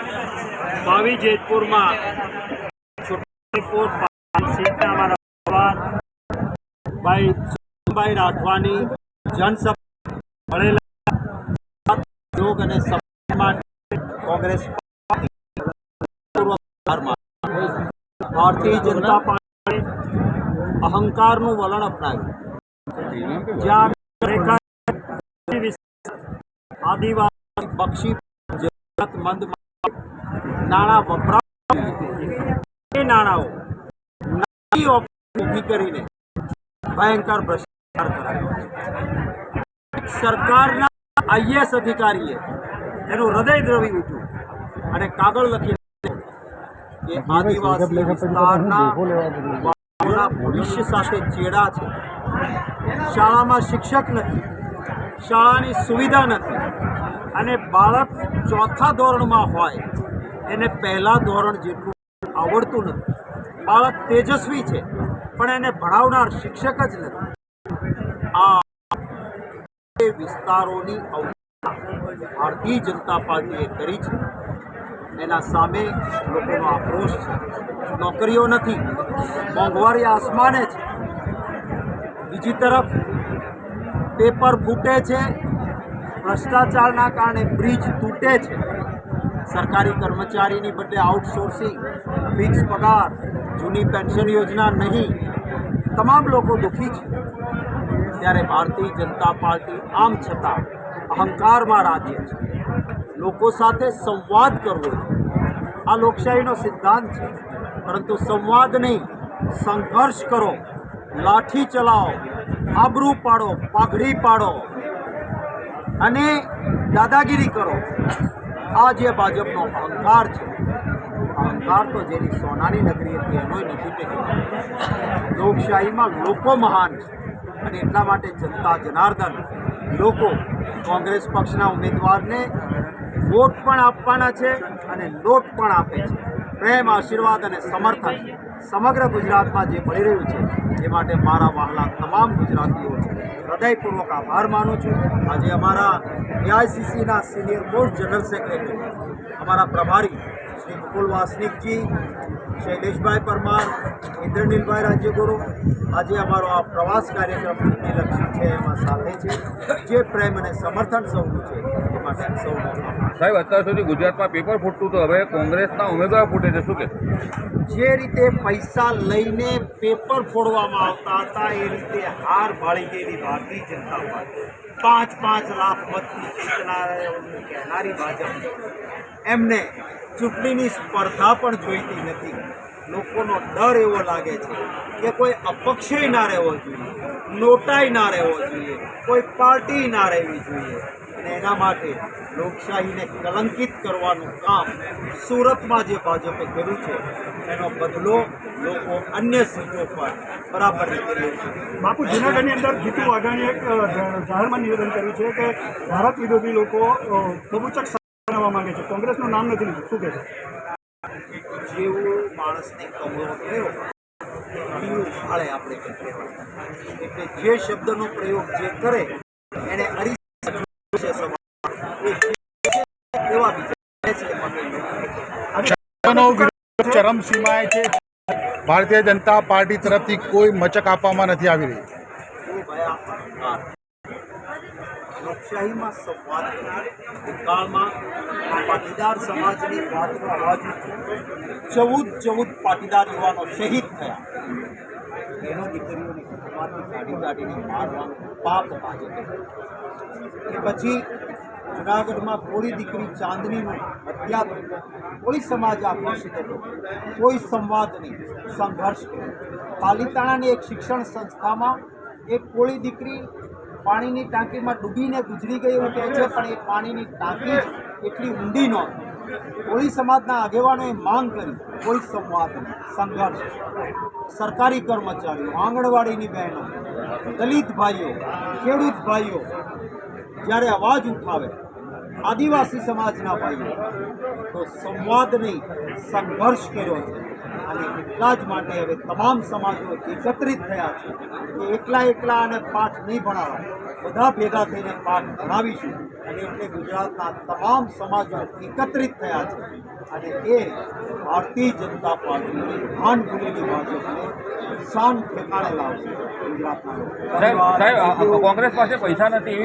ભાવિ જેતપુરમાં ભાઈ રાઠવાની જનસભા કોંગ્રેસ ભારતીય જનતા પાર્ટી અહંકારનું વલણ અપનાવ્યું. જ્યાં આદિવાસી બક્ષી જરૂરતમંદ નાણાં વપરાશ એ નાણાંઓ ઓફિસ ઊભી કરીને ભયંકર ભ્રષ્ટાચાર કરાયો સરકારના આઈએસ અધિકારીએ એનું હૃદય દ્રવી ઉઠ્યું અને કાગળ લખી કે આદિવાસી વિસ્તારના ભવિષ્ય સાથે ચેડા છે. શાળામાં શિક્ષક નથી. શાળાની સુવિધા નથી. અને બાળક ચોથા ધોરણમાં હોય, એને પહેલા ધોરણ જેટલું આવડતું નથી. બાળક તેજસ્વી છે, પણ એને ભણાવનાર શિક્ષક જ નથી. આ વિસ્તારોની ભારતીય જનતા પાર્ટીએ કરી છે. એના સામે લોકોનો આક્રોશ છે. નોકરીઓ નથી, મોંઘવારી આસમાને છે. બીજી તરફ, પેપર ફૂટે છે ભ્રષ્ટાચારના કારણે બ્રિજ તૂટે છે. સરકારી કર્મચારીની બદલે આઉટસોર્સિંગ, ફિક્સ પગાર, જૂની પેન્શન યોજના નહીં. તમામ લોકો દુઃખી છે. ત્યારે ભારતીય જનતા પાર્ટી આમ છતાં અહંકારમાં રાજ્ય છે. લોકો સાથે સંવાદ કરવો છે. આ લોકશાહીનો સિદ્ધાંત છે. પરંતુ સંવાદ નહીં, સંઘર્ષ કરો. લાઠી ચલાવો, આબરૂ પાડો, પાઘડી પાડો. અને દાદાગીરી કરો. આ જે ભાજપનો અહંકાર છે. અહંકાર તો જેની સોનાની નગરી હતી, એનોય નથી ટેકી લોકશાહીમાં લોકો મહાન છે. અને એટલા માટે જનતા જનાર્દન, લોકો કોંગ્રેસ પક્ષના ઉમેદવારને વોટ પણ આપવાના છે અને લોટ પણ આપે છે. પ્રેમ, આશીર્વાદ અને સમર્થન સમગ્ર ગુજરાતમાં જે મળી રહ્યું છે, એ માટે મારા વહાલા તમામ ગુજરાતીઓ હૃદયપૂર્વક આભાર માનું છું. આજે અમારા એઆઈસીસીના સિનિયર મોસ્ટ જનરલ સેક્રેટરી અમારા પ્રભારી શ્રી મુકુલ વાસનિકજી શૈલેષભાઈ પરમાર ઇન્દ્રનીલભાઈ રાજ્યગુરુ. આજે અમારો આ પ્રવાસ કાર્યક્રમ લક્ષી છે એમાં સાથે છે જે પ્રેમ અને સમર્થન સૌનું છે એ માટે સૌનો સાહેબ અત્યાર સુધી ગુજરાતમાં પેપર ફૂટતું તો હવે કોંગ્રેસના ઉમેદવાર ફૂટે છે શું કે? જે રીતે પૈસા લઈને પેપર ફોડવામાં આવતા હતા એ રીતે હાર ભાળી ગયેલી ભારતીય જનતા પાર્ટી. પાંચ પાંચ લાખ મતથી જીતનારાઓની કહેનારી ભાજપ. એમને ચૂંટણીની સ્પર્ધા પણ જોઈતી નથી. લોકોનો ડર એવો લાગે છે કે કોઈ અપક્ષય ના રહેવો જોઈએ, નોટાઈ ના રહેવો જોઈએ, કોઈ પાર્ટી ના રહેવી જોઈએ. અને એના માટે લોકશાહીને કલંકિત કરવાનું કામ સુરતમાં જે ભાજપે કર્યું છે, એનો બદલો લોકો અન્ય સીટો પર બરાબર રીતે લે છે. બાપુ, જુનાગઢની અંદર જીતુ વાઘાણીએ એક જાહેરમાં નિવેદન કર્યું છે કે ભારત વિરોધી લોકો બબૂચક બનાવવા માંગે છે. કોંગ્રેસનું નામ નથી લીધું. શું જેવું માણસને કમળો આપણે એટલે જે શબ્દનો પ્રયોગ જે કરે એને છે છે એવા છે ચરમસીમાએ છે ભારતીય જનતા પાર્ટી તરફથી કોઈ મચક આપવામાં નથી આવી રહી. લોકશાહીમાં સંવાદ ભૂતકાળમાં પાટીદાર સમાજની વાતનો અવાજ ચૌદ ચૌદ પાટીદાર યુવાનો શહીદ થયા એનો દીકરીઓની ઘરમાંથી કાઢી કાઢીને મારવાનું પાપ ભાજપે એ પછી જુનાગઢમાં કોળી દીકરી ચાંદનીનું હત્યા કોઈ સમાજ આકર્ષિત હતો કોઈ સંવાદ નહીં, સંઘર્ષ. પાલીતાણાની એક શિક્ષણ સંસ્થામાં એક કોળી દીકરી પાણીની ટાંકીમાં ડૂબીને ગુજરી ગઈ એવું કહે છે, પણ એ પાણીની ટાંકી એટલી ઊંડી નહોતી કોળી સમાજના આગેવાનોએ માંગ કરી, કોઈ સંવાદ સંઘર્ષ. સરકારી કર્મચારીઓ, આંગણવાડીની બહેનો, દલિત ભાઈઓ, ખેડૂત ભાઈઓ, જ્યારે અવાજ ઉઠાવે આદિવાસી સમાજના ભાઈઓ, તો સંવાદ નહીં, સંઘર્ષ કર્યો છે. અને એટલા જ માટે હવે તમામ સમાજો એકત્રિત થયા છે કે એકલા એકલા અને પાઠ નહીં ભણાવવા. બધા ભેગા થઈને પાઠ ભણાવીશું. અને એટલે ગુજરાતના તમામ સમાજો એકત્રિત થયા છે. અને એ ભારતીય જનતા પાર્ટીની ભાન ભૂલેલી ભાજપને શાન ઠેકાણે લાવશે ગુજરાતના કોંગ્રેસ પાસે પૈસા નથી